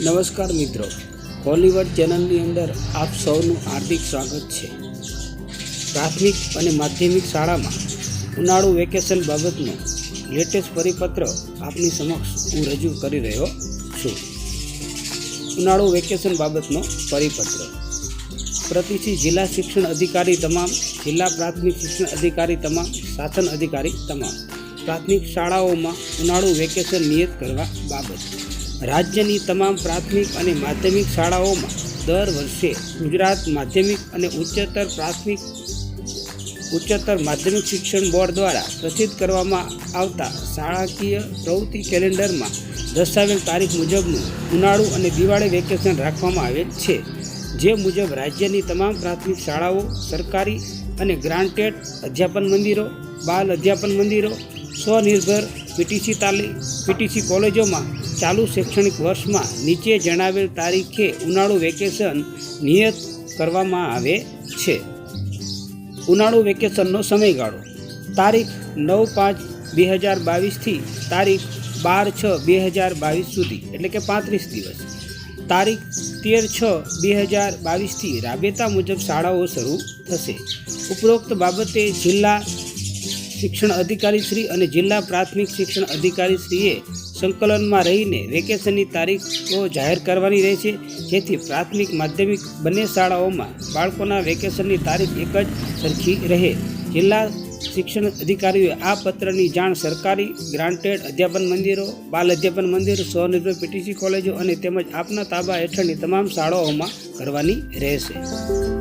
નમસ્કાર મિત્રો. હોલીવુડ ચેનલની અંદર આપ સૌનું હાર્દિક સ્વાગત છે. પ્રાથમિક અને માધ્યમિક શાળામાં ઉનાળુ વેકેશન બાબતનો લેટેસ્ટ પરિપત્ર આપની સમક્ષ હું રજૂ કરી રહ્યો છું. ઉનાળુ વેકેશન બાબતનો પરિપત્ર. પ્રતિથી જિલ્લા શિક્ષણ અધિકારી તમામ, જિલ્લા પ્રાથમિક શિક્ષણ અધિકારી તમામ, શાસન અધિકારી તમામ. પ્રાથમિક શાળાઓમાં ઉનાળુ વેકેશન નિયત કરવા બાબત. રાજ્યની તમામ પ્રાથમિક અને માધ્યમિક શાળાઓમાં દર વર્ષે ગુજરાત માધ્યમિક અને ઉચ્ચતર પ્રાથમિક, ઉચ્ચતર માધ્યમિક શિક્ષણ બોર્ડ દ્વારા પ્રસિદ્ધ કરવામાં આવતા શાળાકીય પ્રવૃત્તિ કેલેન્ડરમાં દર્શાવેલ તારીખ મુજબનું ઉનાળુ અને દિવાળી વેકેશન રાખવામાં આવેલ છે. જે મુજબ રાજ્યની તમામ પ્રાથમિક શાળાઓ, સરકારી અને ગ્રાન્ટેડ અધ્યાપન મંદિરો, બાલ અધ્યાપન મંદિરો સ્વનિર્ભર પીટીસી તાલીમ પીટીસી કોલેજોમાં ચાલુ શૈક્ષણિક વર્ષમાં નીચે જણાવેલ તારીખે ઉનાળુ વેકેશન નિયત કરવામાં આવે છે. ઉનાળુ વેકેશનનો સમયગાળો. તારીખ નવ પાંચ બે હજાર બાવીસથી તારીખ બાર છ બે હજાર બાવીસ સુધી, એટલે કે પાંત્રીસ દિવસ. તારીખ તેર છ બે હજાર બાવીસથી રાબેતા મુજબ શાળાઓ શરૂ થશે. ઉપરોક્ત બાબતે જિલ્લા શિક્ષણ અધિકારી શ્રી અને જિલ્લા પ્રાથમિક શિક્ષણ અધિકારી શ્રીએ સંકલનમાં રહીને વેકેશનની તારીખો જાહેર કરવાની રહેશે જેથી પ્રાથમિક માધ્યમિક બંને શાળાઓમાં બાળકોના વેકેશનની તારીખ એક જ સરખી રહે. જિલ્લા શિક્ષણ અધિકારીઓએ આ પત્રની જાણ સરકારી ગ્રાન્ટેડ અધ્યાપન મંદિરો, બાલ અધ્યાપન મંદિર, સ્વનિર્ભર પીટીસી કોલેજો અને તેમજ આપના તાબા હેઠળની તમામ શાળાઓમાં કરવાની રહેશે.